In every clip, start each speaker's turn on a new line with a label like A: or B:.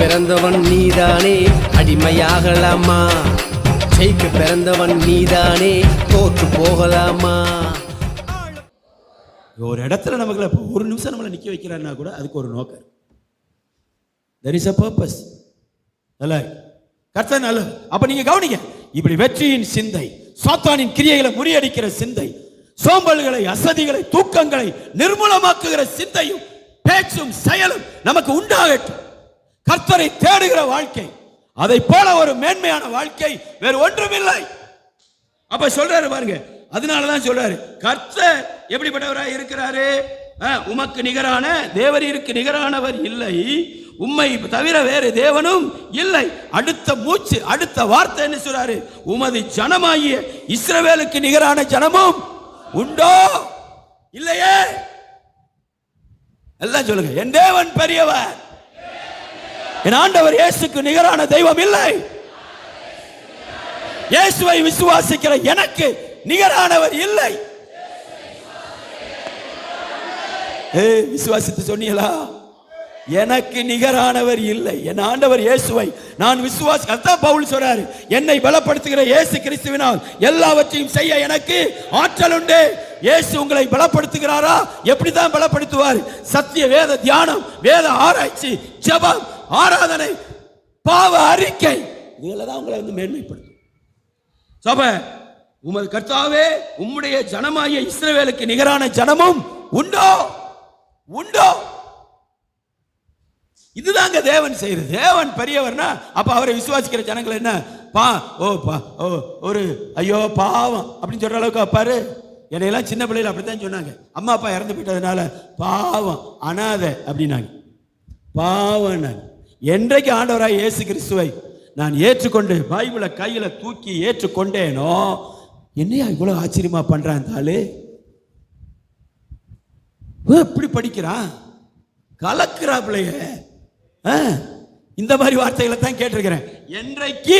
A: பிறந்தவன் நீதானே? அடிமையாகலாமா? ஜெயிக்க பிறந்தவன் நீதானே? தோற்று போகலாமா?
B: ஒரு இடத்துல நமக்கு ஒரு நிமிஷம் நம்மளை நிற்க வைக்கிறான்னா கூட அதுக்கு ஒரு நோக்கம். தெர் இஸ் அ பர்பஸ் நல்லா கர்த்த நல்ல அப்ப நீங்க கவனிங்க. இப்படி வெற்றியின் சிந்தை சாத்தானின் கிரியைகளை முறியடிக்கிற சிந்தை சோம்பல்களை அசதிகளை தூக்கங்களை நிர்மூலமாக்குகிற சிந்தையும் பேச்சும் செயலும் நமக்கு உண்டாகட்டும். கர்த்தரை தேடுகிற வாழ்க்கை. அதை போல ஒரு மேன்மையான வாழ்க்கை வேறு ஒன்றுமில்லை. அப்ப சொல்றாரு பாருங்க. அதனாலதான் சொல்றாரு கர்த்தர் எப்படிப்பட்டவரா இருக்கிறாரு? உமக்கு நிகரான தேவரீருக்கு நிகரானவர் இல்லை. உம்மை தவிர வேறு தேவனும் இல்லை. அடுத்த மூச்சு அடுத்த வார்த்தை என்ன சொல்றாரு? உமது ஜனமாகிய இஸ்ரவேலுக்கு நிகரான ஜனமும் உண்டோ? இல்லையே? எல்லாம் சொல்லுங்க. என் தேவன் பெரியவர். என் ஆண்டவர் இயேசுக்கு நிகரான தெய்வம் இல்லை. இயேசுவை விசுவாசிக்கிற எனக்கு நிகரானவர் இல்லை. ஏ விசுவாசித்து சொன்னீங்களா? எனக்கு நிகரானவர் இல்லை. என் ஆண்டவர் இயேசுவை நான் விசுவாசி அதான் பவுல் சொல்றாரு என்னை பலப்படுத்துகிற இயேசு கிறிஸ்துவினால் எல்லாவற்றையும் செய்ய எனக்கு ஆற்றல் உண்டு. இயேசு உங்களை பலப்படுத்துகிறாரா? எப்படி தான் பலப்படுத்துவார்? சத்திய வேத தியானம் வேத ஆராய்ச்சி ஜபம் ஆராதனை பாவ அறிக்கை இதுல தான் உங்களை வந்து மேன்மைப்படுத்தும். சப உமது கர்த்தாவே உம்முடைய ஜனமாகிய இஸ்ரவேலுக்கு நிகரான ஜனமும் உண்டோ? உண்டோ? இதுதாங்க தேவன் செய்யறது தேவன் பெரியவர்னா அப்ப அவரை விசுவாசிக்கிற ஜனங்கள் என்ன? பா ஓ பா ஓ ஒரு ஐயோ பாவம் அப்படின்னு சொல்ற அளவுக்கு அப்பாரு என்னையெல்லாம் சின்ன பிள்ளையில அப்படித்தான் சொன்னாங்க. அம்மா அப்பா இறந்து போயிட்டதுனால பாவம் அனாதை அப்படின்னாங்க. பாவம் என்றைக்கு ஆண்டவராய் இயேசு கிறிஸ்துவை நான் ஏற்றுக்கொண்டு பைபிளை கையில தூக்கி ஏற்றுக்கொண்டேனோ என்னையா இவ்வளவு ஆச்சரியமா பண்றான் தாளு எப்படி படிக்கிறான்? கலக்குறாப்புலைய. இந்த மாதிரி வார்த்தைகளை தான் கேட்டிருக்கிறேன். என்றைக்கு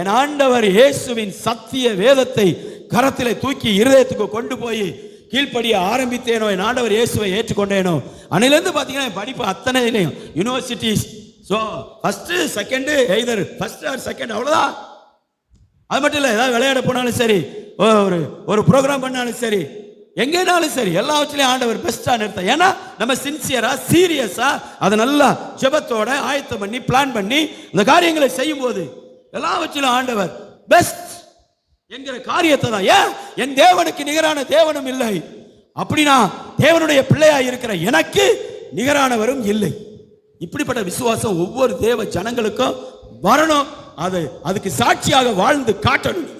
B: என் ஆண்டவர் இயேசுவின் சத்திய வேதத்தை கரத்தில் தூக்கி இருதயத்துக்கு கொண்டு போய் கீழ்ப்படிய ஆரம்பித்தேனோ என் ஆண்டவர் இயேசுவை ஏற்றுக்கொண்டேனோ. அன்னிலேருந்து பார்த்தீங்கன்னா படிப்பு படிப்பு அத்தனையிலையும். Universities so first second either first or second அவ்வளோதான் அது மட்டும் இல்லை ஏதாவது விளையாட போனாலும் சரி ஒரு ஒரு ப்ரோக்ராம் பண்ணாலும் சரி எங்கேனாலும் சரி எல்லாவற்றிலையும் ஆண்டவர் பெஸ்ட்டாக நிறுத்த. ஏன்னா நம்ம சின்சியராக சீரியஸாக அதை நல்லா ஜெபத்தோட ஆயத்தம் பண்ணி பிளான் பண்ணி இந்த காரியங்களை செய்யும்போது எல்லாவற்றிலும் ஆண்டவர் பெஸ்ட் என்கிற காரியத்தை தான். ஏன்? என் தேவனுக்கு நிகரான தேவனும் இல்லை. அப்படின்னா தேவனுடைய பிள்ளையாக இருக்கிற எனக்கு நிகரானவரும் இல்லை. இப்படிப்பட்ட விசுவாசம் ஒவ்வொரு தேவ ஜனங்களுக்கும் வரணும். அது அதுக்கு சாட்சியாக வாழ்ந்து காட்டணும்.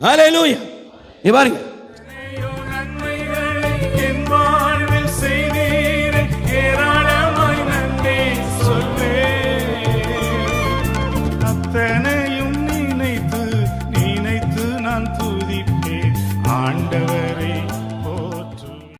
B: ஹalleluya பாருங்க.